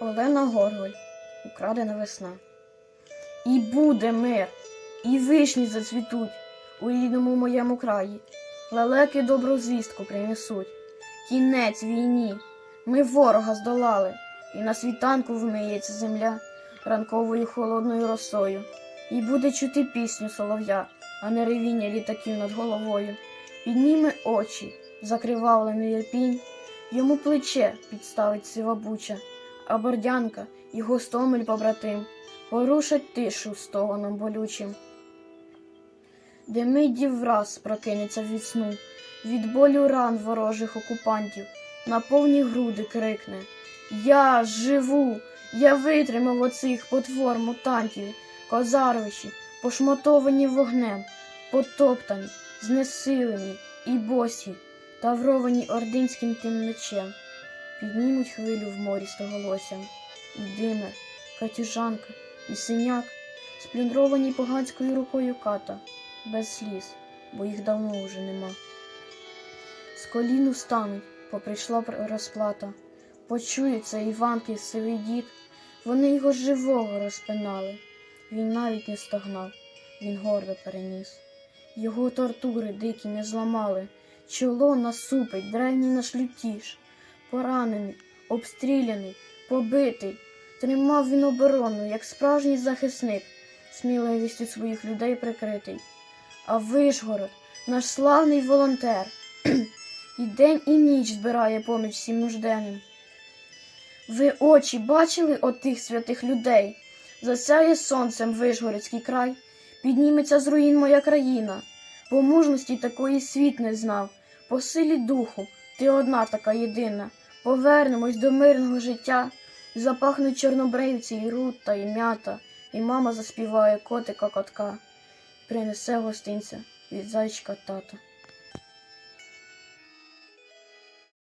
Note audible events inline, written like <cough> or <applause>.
Олена Горголь, Украдена весна. І буде мир, і вишні зацвітуть у рідному моєму краї. Лелеки добру звістку принесуть. Кінець війні. Ми ворога здолали, і на світанку вмиється земля ранковою холодною росою. І буде чути пісню солов'я, а не ревіння літаків над головою. Підніме очі, закривавлений ірпінь, йому плече підставить сива буча, а бордянка і гостомель побратим. Порушать тишу стогоном болючим. Де мидів враз прокинеться від сну, від болю ран ворожих окупантів, на повні груди крикне. Я живу, я витримав оцих потвор мутантів, козаровичі, пошмотовані вогнем, потоптані, знесилені і босі, тавровані ординським тим мечем, піднімуть хвилю в морі стоголоссям, і димер, катюжанка, і синяк, сплюндровані поганською рукою ката, без сліз, бо їх давно уже нема. З коліну стануть, бо прийшла пр- розплата. Почується Іванки сивий дід, вони його живого розпинали. Він навіть не стогнав, він гордо переніс. Його тортури дикі не зламали, чоло насупить, древній наш лютіж. Поранений, обстріляний, побитий, тримав він оборону, як справжній захисник, сміливістю своїх людей прикритий. А Вишгород, наш славний волонтер, <clears throat> і день і ніч збирає поміч всім нужденним. Ви очі бачили отих святих людей? Засяє сонцем Вишгородський край, підніметься з руїн моя країна. По мужності такої світ не знав, по силі духу ти одна така єдина. Повернемось до мирного життя, запахнуть чорнобривці і рута, і м'ята, і мама заспіває котика котка, принесе гостинця від зайчика тата.